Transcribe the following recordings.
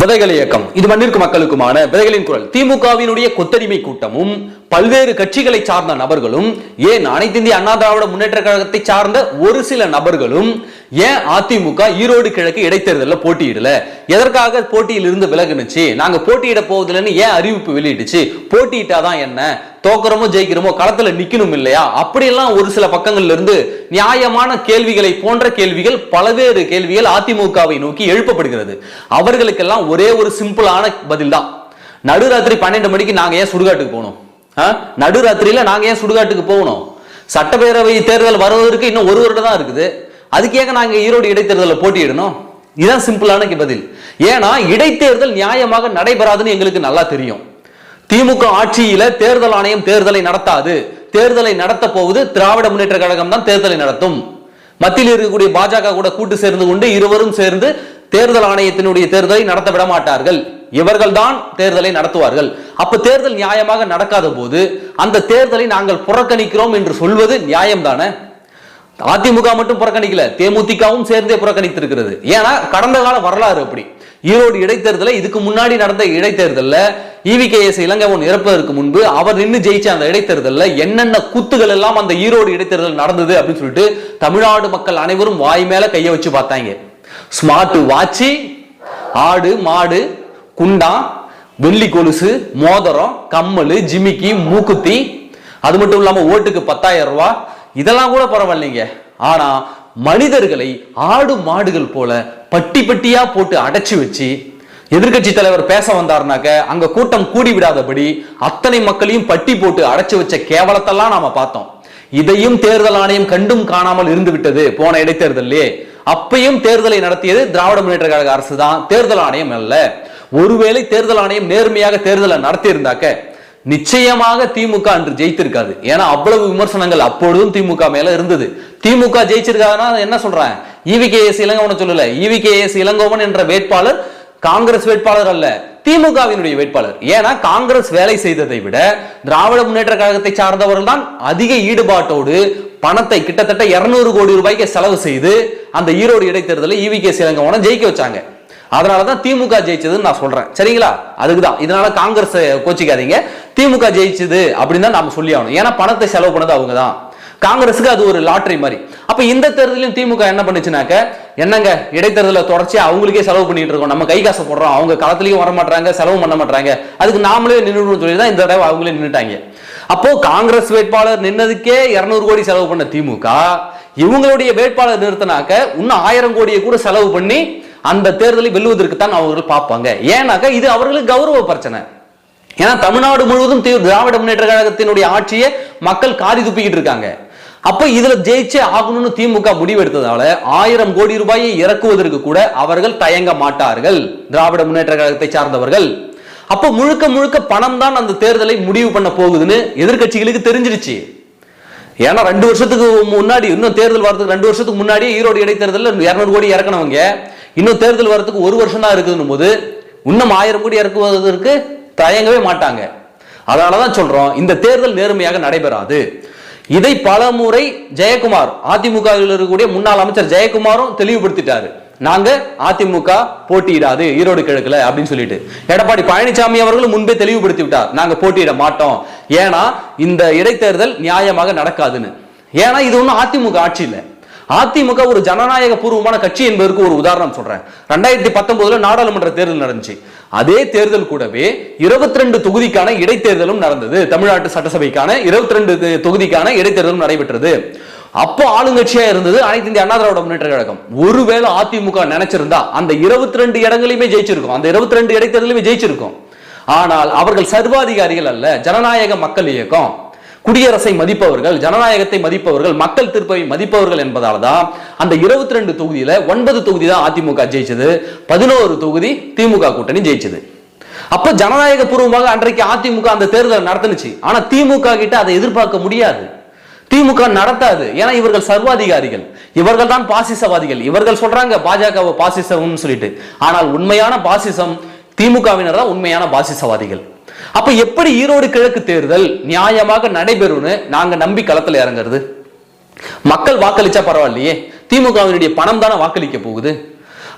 விதைகள் இயக்கம். இது மண்ணிற்கு மக்களுக்குமான விதைகளின் குரல். திமுகவினுடைய கொத்தடிமை கூட்டமும் பல்வேறு கட்சிகளை சார்ந்த நபர்களும் ஏன் அனைத்து இந்திய அண்ணா திராவிட முன்னேற்ற கழகத்தை சார்ந்த ஒரு சில நபர்களும் ஏன் அதிமுக ஈரோடு கிழக்கு இடைத்தேர்தலில் போட்டியிடல? எதற்காக போட்டியில் இருந்து விலகுனுச்சு? நாங்க போட்டியிட போவதில்லைன்னு ஏன் அறிவிப்பு வெளியிட்டுச்சு? போட்டியிட்டாதான் என்ன? தோக்குறமோ ஜெயிக்கிறோமோ களத்துல நிக்கணும் இல்லையா? அப்படியெல்லாம் ஒரு சில பக்கங்கள்ல இருந்து நியாயமான கேள்விகளை போன்ற கேள்விகள் பலவேறு கேள்விகள் அதிமுகவை நோக்கி எழுப்பப்படுகிறது. அவர்களுக்கெல்லாம் ஒரே ஒரு சிம்பிளான பதில் தான் நடுராத்திரி பன்னெண்டு மணிக்கு நாங்க ஏன் சுடுகாட்டுக்கு போகணும் ஆ? நடுராத்திரியில நாங்க ஏன் சுடுகாட்டுக்கு போகணும் சட்டப்பேரவை தேர்தல் வருவதற்கு இன்னும் ஒரு வருடம் தான் இருக்குது. அதுக்கேக நாங்க ஈரோடு இடைத்தேர்தலில் போட்டியிடணும்? இதுதான் சிம்பிளான பதில். ஏன்னா இடைத்தேர்தல் நியாயமாக நடைபெறாதுன்னு எங்களுக்கு நல்லா தெரியும். திமுக ஆட்சியில தேர்தல் ஆணையம் தேர்தலை நடத்தாது. தேர்தலை நடத்த போவது திராவிட முன்னேற்ற கழகம் தான் தேர்தலை நடத்தும். மத்தியில் இருக்கக்கூடிய பாஜக கூட கூட்டு சேர்ந்து கொண்டு இருவரும் சேர்ந்து தேர்தல் ஆணையத்தினுடைய தேர்தலை நடத்த விட மாட்டார்கள். இவர்கள் தான் தேர்தலை நடத்துவார்கள். அப்ப தேர்தல் நியாயமாக நடக்காத போது அந்த தேர்தலை நாங்கள் புறக்கணிக்கிறோம் என்று சொல்வது நியாயம் தானே அதிமுக மட்டும் புறக்கணிக்கல. தேமுதிகவும் சேர்ந்தே புறக்கணித்திருக்கிறது. ஏன்னா கடந்த கால வரலாறு அப்படி. ஈரோடு இடைத்தேர்தலை இதுக்கு முன்னாடி நடந்த இடைத்தேர்தலில் இவிகேஎஸ் இளங்கவன் இறப்பதற்கு முன்பு அவர் நின்று ஜெயிச்ச அந்த இடைத்தேர்தலில் என்னென்ன குத்துகள் எல்லாம் அந்த ஈரோடு இடைத்தேர்தல் நடந்தது அப்படின்னு சொல்லிட்டு தமிழ்நாடு மக்கள் அனைவரும் வாய் மேல கையை வச்சு பார்த்தாங்க. ஸ்மார்ட் வாட்சி ஆடு மாடு குண்டா வெள்ளி கொலுசு மோதிரம் கம்மல் ஜிமிக்கி மூக்குத்தி அது மட்டும் இல்லாமல் ஓட்டுக்கு பத்தாயிரம் ரூபாய். இதெல்லாம் கூட பரவாயில்லைங்க. ஆனால் மனிதர்களை ஆடு மாடுகள் போல பட்டி பட்டியா போட்டு அடைச்சு வச்சு எதிர்க்கட்சி தலைவர் பேச வந்தாருனாக்க அங்க கூட்டம் கூடி விடாதபடி அத்தனை மக்களையும் பட்டி போட்டு அடைச்சு வச்ச கேவலத்தெல்லாம் நாம பார்த்தோம். இதையும் தேர்தல் ஆணையம் கண்டும் காணாமல் இருந்து விட்டது போன இடைத்தேர்தலே அப்பையும் தேர்தலை நடத்தியது திராவிட முன்னேற்ற கழக அரசு தான் தேர்தல் ஆணையம் அல்ல. ஒருவேளை தேர்தல் ஆணையம் நேர்மையாக தேர்தலை நடத்தி இருந்தாக்க நிச்சயமாக திமுக அன்று ஜெயித்திருக்காது. ஏன்னா அவ்வளவு விமர்சனங்கள் அப்பொழுதும் திமுக மேல இருந்தது. திமுக ஜெயிச்சிருக்காதுன்னா என்ன சொல்றேன் இவிகேஎஸ் இளங்கோவன் சொல்லல. இவிகேஎஸ் இளங்கோவன் என்ற வேட்பாளர் காங்கிரஸ் வேட்பாளர் அல்ல திமுகவினுடைய வேட்பாளர். ஏன்னா காங்கிரஸ் வேலை செய்ததை விட திராவிட முன்னேற்ற கழகத்தை சார்ந்தவர்கள் தான் அதிக ஈடுபாட்டோடு பணத்தை கிட்டத்தட்ட 200 கோடி ரூபாய்க்கு செலவு செய்து அந்த ஈரோடு இடைத்தேர்தலை இவி கே சிலங்கவனை ஜெயிக்க வச்சாங்க. அதனால தான் திமுக ஜெயிச்சதுன்னு நான் சொல்றேன். சரிங்களா? அதுக்கு தான் இதனால காங்கிரஸ் கோச்சிக்காதீங்க. திமுக ஜெயிச்சது அப்படின்னு தான் நாம சொல்லி ஆகணும். ஏன்னா பணத்தை செலவு பண்ணது அவங்க தான் காங்கிரஸுக்கு அது ஒரு லாட்டரி மாதிரி. அப்ப இந்த தேர்தலையும் திமுக என்ன பண்ணுச்சுனாக்க என்னங்க? இடைத்தேர்தலை தொடர்ச்சியா அவங்களுக்கே செலவு பண்ணிட்டு இருக்கோம். நம்ம கை காசை போடுறோம். அவங்க களத்திலையும் வர மாட்டாங்க செலவு பண்ண மாட்டாங்க அதுக்கு நாமளே நின்றுடும் சொல்லி தான் இந்த தடவை அவங்களே நின்றுட்டாங்க அப்போ காங்கிரஸ் வேட்பாளர் நின்னதுக்கே 200 கோடி செலவு பண்ண திமுக. இவங்களுடைய வேட்பாளர் நிறுத்தினாக்க இன்னும் ஆயிரம் கோடியை கூட செலவு பண்ணி அந்த தேர்தலை வெல்லுவதற்கு தான் அவர்கள் பார்ப்பாங்க. ஏன்னாக்கா இது அவர்களுக்கு கௌரவ பிரச்சனை. ஏன்னா தமிழ்நாடு முழுவதும் திராவிட முன்னேற்ற கழகத்தினுடைய ஆட்சியை மக்கள் காரி துப்பிக்கிட்டு இருக்காங்க. அப்ப இதுல ஜெயிச்சே ஆகணும்னு திமுக முடிவெடுத்ததால ஆயிரம் கோடி ரூபாயை இறக்குவதற்கு கூட அவர்கள் தயங்க மாட்டார்கள் திராவிட முன்னேற்ற கழகத்தை சார்ந்தவர்கள். அப்ப முழுக்க முழுக்க பணம் தான் அந்த தேர்தலை முடிவு பண்ண போகுதுன்னு எதிர்க்கட்சிகளுக்கு தெரிஞ்சிருச்சு. ஏன்னா ரெண்டு வருஷத்துக்கு முன்னாடி இன்னும் தேர்தல் வரதுக்கு ரெண்டு வருஷத்துக்கு முன்னாடியே ஈரோடு இடைத்தேர்தலில் இருநூறு கோடி இறக்கணவங்க இன்னும் தேர்தல் வரத்துக்கு ஒரு வருஷம் தான் இருக்குதுன்னு போது இன்னும் ஆயிரம் கோடி இறக்குவதற்கு தயங்கவே மாட்டாங்க. அதனாலதான் சொல்றோம் இந்த தேர்தல் நேர்மையாக நடைபெறாது. இதை பல முறை ஜெயக்குமார் அதிமுகவில் இருக்கக்கூடிய முன்னாள் அமைச்சர் ஜெயக்குமாரும் தெளிவுபடுத்திட்டாரு. நாங்க அதிமுக போட்டியிடாது ஈரோடு கிழக்குல அப்படின்னு சொல்லிட்டு. எடப்பாடி பழனிசாமி அவர்களும் முன்பே தெளிவுபடுத்தி விட்டார் நாங்க போட்டியிட மாட்டோம். ஏன்னா இந்த இடைத்தேர்தல் நியாயமாக நடக்காதுன்னு. ஏன்னா இது ஒன்றும் அதிமுக ஆட்சி இல்லை. அதிமுக ஒரு ஜனநாயக பூர்வமான கட்சி என்பதற்கு ஒரு உதாரணம் சொல்றேன். ரெண்டாயிரத்தி பத்தொன்பதுல நாடாளுமன்ற தேர்தல் நடந்துச்சு. அதே தேர்தல் கூடவே இருபத்தி ரெண்டு தொகுதிக்கான இடைத்தேர்தலும் நடந்தது. தமிழ்நாட்டு சட்டசபைக்கான இருபத்தி ரெண்டு தொகுதிக்கான இடைத்தேர்தலும் நடைபெற்றது. அப்போ ஆளுங்கட்சியா இருந்தது அனைத்து இந்திய அண்ணா திராவிட முன்னேற்ற கழகம். ஒருவேளை அதிமுக நினைச்சிருந்தா அந்த இருபத்தி ரெண்டு இடங்களையுமே ஜெயிச்சிருக்கும். அந்த இருபத்தி ரெண்டு இடைத்தேர்தலுமே ஜெயிச்சிருக்கும். ஆனால் அவர்கள் சர்வாதிகாரிகள் அல்ல ஜனநாயக மக்கள் இயக்கம். குடியரசை மதிப்பவர்கள் ஜனநாயகத்தை மதிப்பவர்கள் மக்கள் திருப்பை மதிப்பவர்கள் என்பதால் தான் அந்த இருபத்தி ரெண்டு தொகுதியில ஒன்பது தொகுதி தான் அதிமுக ஜெயிச்சது பதினோரு தொகுதி திமுக கூட்டணி ஜெயிச்சது. அப்ப ஜனநாயக பூர்வமாக அன்றைக்கு அதிமுக அந்த தேர்தலை நடத்துனுச்சு. ஆனா திமுக கிட்ட அதை எதிர்பார்க்க முடியாது. திமுக நடத்தாது. ஏன்னா இவர்கள் சர்வாதிகாரிகள். இவர்கள் தான் பாசிசவாதிகள். இவர்கள் சொல்றாங்க பாஜகவை பாசிசம்னு சொல்லிட்டு. ஆனால் உண்மையான பாசிசம் திமுகவினர் தான் உண்மையான பாசிசவாதிகள். அப்ப எப்படி ஈரோடு கிழக்கு தேர்தல் நியாயமாக நடைபெறும்னு நாங்க நம்பி களத்துல இறங்குறது? மக்கள் வாக்களிச்சா பரவாயில்லையே. திமுகவினுடைய பணம் தானே வாக்களிக்க போகுது.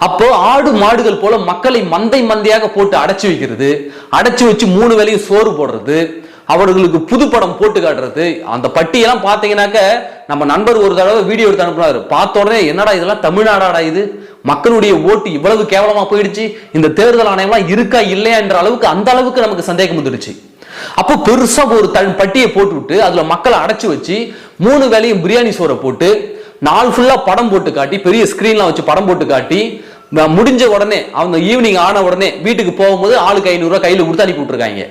அப்போ ஆடு மாடுகள் போல மக்களை மந்தை மந்தையாக போட்டு அடைச்சு வைக்கிறது அடைச்சு வச்சு மூணு வேளையும் சோறு போடுறது அவர்களுக்கு புது படம் போட்டு காட்டுறது. அந்த பட்டியெல்லாம் பார்த்தீங்கன்னாக்க நம்ம நண்பர் ஒரு தடவை வீடியோ எடுத்து அனுப்புனாரு. பார்த்த உடனே என்னடா இதெல்லாம் தமிழ்நாடாடா இது? மக்களுடைய ஓட்டு இவ்வளவு கேவலமா போயிடுச்சு? இந்த தேர்தல் ஆணையம்லாம் இருக்கா இல்லையா என்ற அளவுக்கு அந்த அளவுக்கு நமக்கு சந்தேகம் வந்துடுச்சு. அப்போ பெருசா ஒரு தன் பட்டியை போட்டு விட்டு அதுல மக்களை அடைச்சு வச்சு மூணு வேலையும் பிரியாணி சோறை போட்டு நாள் ஃபுல்லா படம் போட்டு காட்டி பெரிய ஸ்கிரீன்லாம் வச்சு படம் போட்டு காட்டி முடிஞ்ச உடனே அவங்க ஈவினிங் ஆன உடனே வீட்டுக்கு போகும்போது ஆளுக்கு ஐநூறுரூவா கையில் கொடுத்து அனுப்பி விட்டுருக்காங்க.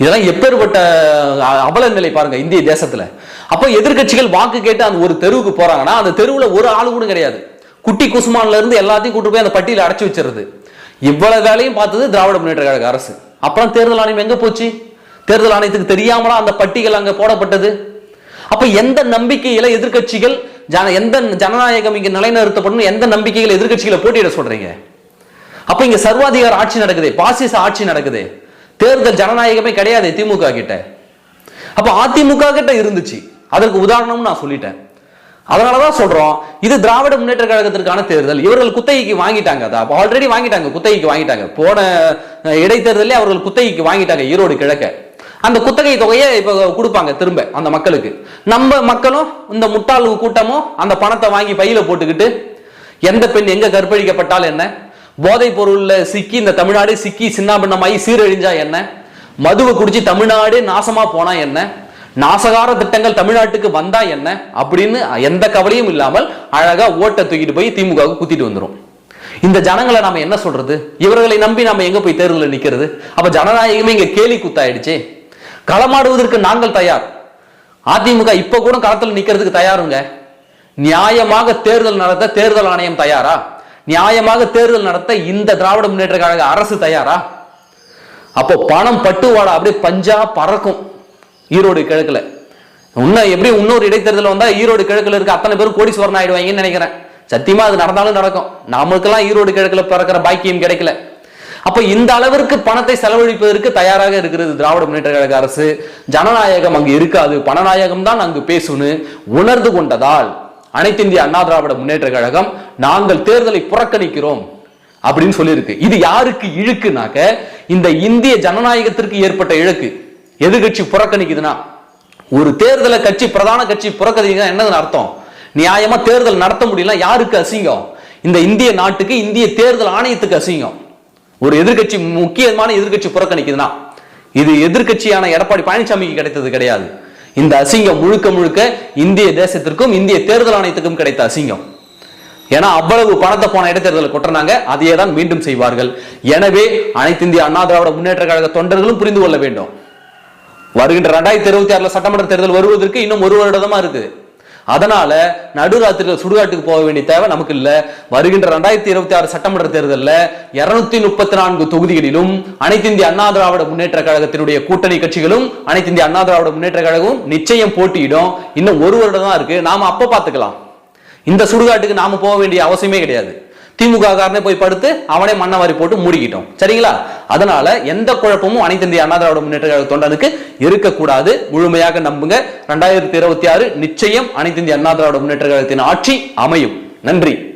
இதெல்லாம் எப்பேற்பட்ட அபல அவல நிலை பாருங்க இந்திய தேசத்துல. அப்போ எதிர்க்கட்சிகள் வாக்கு கேட்டு அந்த ஒரு தெருவுக்கு போறாங்கன்னா அந்த தெருவில் ஒரு ஆளு கூட கிடையாது. குட்டி குசுமான்ல இருந்து எல்லாத்தையும் கூட்டு போய் அந்த பட்டியல அடைச்சு வச்சிருது. இவ்வளவு வேலையும் பார்த்தது திராவிட முன்னேற்ற கழக அரசு. அப்புறம் தேர்தல் ஆணையம் எங்க போச்சு? தேர்தல் ஆணையத்துக்கு தெரியாமலா அந்த பட்டியல் அங்க போடப்பட்டது? அப்ப எந்த நம்பிக்கையில எதிர்க்கட்சிகள் ஜன எந்த ஜனநாயகம் இங்க நிலைநிறுத்தப்படும் எந்த நம்பிக்கையில எதிர்க்கட்சிகளை போட்டியிட சொல்றீங்க? அப்ப இங்க சர்வாதிகார ஆட்சி நடக்குது பாசிச ஆட்சி நடக்குது. தேர்தல் ஜனநாயகமே கிடையாது திமுக கிட்ட. அப்ப அதிமுக கிட்ட இருந்துச்சு. அதற்கு உதாரணம் நான் சொல்லிட்டேன். அதனாலதான் சொல்றோம் இது திராவிட முன்னேற்ற கழகத்திற்கான தேர்தல். இவர்கள் குத்தகைக்கு வாங்கிட்டாங்க அதை ஆல்ரெடி வாங்கிட்டாங்க குத்தகைக்கு வாங்கிட்டாங்க. போன இடைத்தேர்தலே அவர்கள் குத்தகைக்கு வாங்கிட்டாங்க ஈரோடு கிழக்க. அந்த குத்தகை தொகையை இப்ப கொடுப்பாங்க திரும்ப அந்த மக்களுக்கு. நம்ம மக்களும் இந்த முட்டாள் கூட்டமும் அந்த பணத்தை வாங்கி பையில போட்டுக்கிட்டு எந்த பெண் எங்க கற்பழிக்கப்பட்டால் என்ன? போதைப் பொருள்ல சிக்கி இந்த தமிழ்நாடு சிக்கி சின்னாபின்னமாயி சீரழிஞ்சா என்ன? மதுவை குடிச்சு தமிழ்நாடு நாசமா போனா என்ன? நாசகார திட்டங்கள் தமிழ்நாட்டுக்கு வந்தா என்ன? அப்படின்னு எந்த கவலையும் இல்லாமல் அழகா ஓட்டை தூக்கிட்டு போய் திமுக குத்திட்டு வந்துரும். இந்த ஜனங்களை நாம என்ன சொல்றது? இவர்களை நம்பி நாம எங்க போய் தேர்தலில் நிக்கிறது? அப்ப ஜனநாயகமே இங்க கேலி குத்தாயிடுச்சே. களமாடுவதற்கு நாங்கள் தயார். அதிமுக இப்ப கூட களத்தில் நிக்கிறதுக்கு தயாருங்க. நியாயமாக தேர்தல் நடத்த தேர்தல் ஆணையம் தயாரா? நியாயமாக தேர்தல் நடத்த இந்த திராவிட முன்னேற்ற கழக அரசு தயாரா? அப்போ பணம் பட்டுவாடா அப்படியே பஞ்சா பறக்கும். ஈரோடு கிழக்கில். இன்னும் எப்படி இன்னொரு இடைத்தேர்தல் வந்தால் ஈரோடு கிழக்கில் இருக்க அத்தனை பேரும் கோடீஸ்வரன் ஆயிடுவாங்கன்னு நினைக்கிறேன். சத்தியமா அது நடந்தாலும் நடக்கும். நமக்கெல்லாம் ஈரோடு கிழக்கில் பிறக்கிற பாக்கியம் கிடைக்கல. அப்ப இந்த அளவிற்கு பணத்தை செலவழிப்பதற்கு தயாராக இருக்கிறது திராவிட முன்னேற்ற கழக அரசு. ஜனநாயகம் அங்கு இருக்காது. பணநாயகம் தான் அங்கு பேசுன்னு உணர்ந்து கொண்டதால் அனைத்து இந்திய அண்ணா திராவிட முன்னேற்ற கழகம் நாங்கள் தேர்தலை புறக்கணிக்கிறோம் அப்படின்னு சொல்லியிருக்கு. இது யாருக்கு இழுக்குனாக்க இந்த இந்திய ஜனநாயகத்திற்கு ஏற்பட்ட இழுக்கு. எதிர்கட்சி புறக்கணிக்குதுன்னா ஒரு தேர்தலை கட்சி பிரதான கட்சி புறக்கணிக்குதுன்னா என்னதுன்னு அர்த்தம்? நியாயமா தேர்தல் நடத்த முடியல யாருக்கு அசிங்கம்? இந்த இந்திய நாட்டுக்கு இந்திய தேர்தல் ஆணையத்துக்கு அசிங்கம். ஒரு எதிர்க்கட்சி முக்கியமான எதிர்கட்சி புறக்கணிக்குதுன்னா இது எதிர்க்கட்சியான எடப்பாடி பழனிசாமிக்கு கிடைத்தது கிடையாது. இந்த அசிங்கம் முழுக்க முழுக்க இந்திய தேசத்திற்கும் இந்திய தேர்தல் ஆணையத்துக்கும் கிடைத்த அசிங்கம். ஏன்னா அவ்வளவு பணத்தை போன இடைத்தேர்தலில் கொட்டுறாங்க அதையே தான் மீண்டும் செய்வார்கள். எனவே அனைத்து இந்திய அண்ணா திராவிட முன்னேற்ற கழக தொண்டர்களும் புரிந்து கொள்ள வேண்டும். வருகின்ற ரெண்டாயிரத்தி இருபத்தி ஆறுல சட்டமன்ற தேர்தல் வருவதற்கு இன்னும் ஒரு வருடமா இருக்கு. அதனால நடுராத்திரியில் சுடுகாட்டுக்கு போக வேண்டிய தேவை நமக்கு இல்ல. வருகின்ற ரெண்டாயிரத்தி இருபத்தி ஆறு சட்டமன்ற தேர்தலில் இருநூத்தி முப்பத்தி நான்கு தொகுதிகளிலும் அனைத்து இந்திய அண்ணா திராவிட முன்னேற்ற கழகத்தினுடைய கூட்டணி கட்சிகளும் அனைத்து இந்திய அண்ணா திராவிட முன்னேற்ற கழகமும் நிச்சயம் போட்டியிடும். இன்னும் ஒரு வருடம் தான் இருக்கு. நாம அப்ப பாத்துக்கலாம். இந்த சுடுகாட்டுக்கு நாம போக வேண்டிய அவசியமே கிடையாது. திமுக காரனே போய் படுத்து அவனே மண்ணை வாரி போட்டு மூடிக்கிட்டோம். சரிங்களா? அதனால எந்த குழப்பமும் அனைத்து இந்திய அண்ணா திராவிட முன்னேற்ற கழக தொண்டனுக்கு இருக்கக்கூடாது. முழுமையாக நம்புங்க. ரெண்டாயிரத்தி இருபத்தி ஆறு நிச்சயம் அனைத்து இந்திய அண்ணா திராவிட முன்னேற்ற கழகத்தின் ஆட்சி அமையும். நன்றி.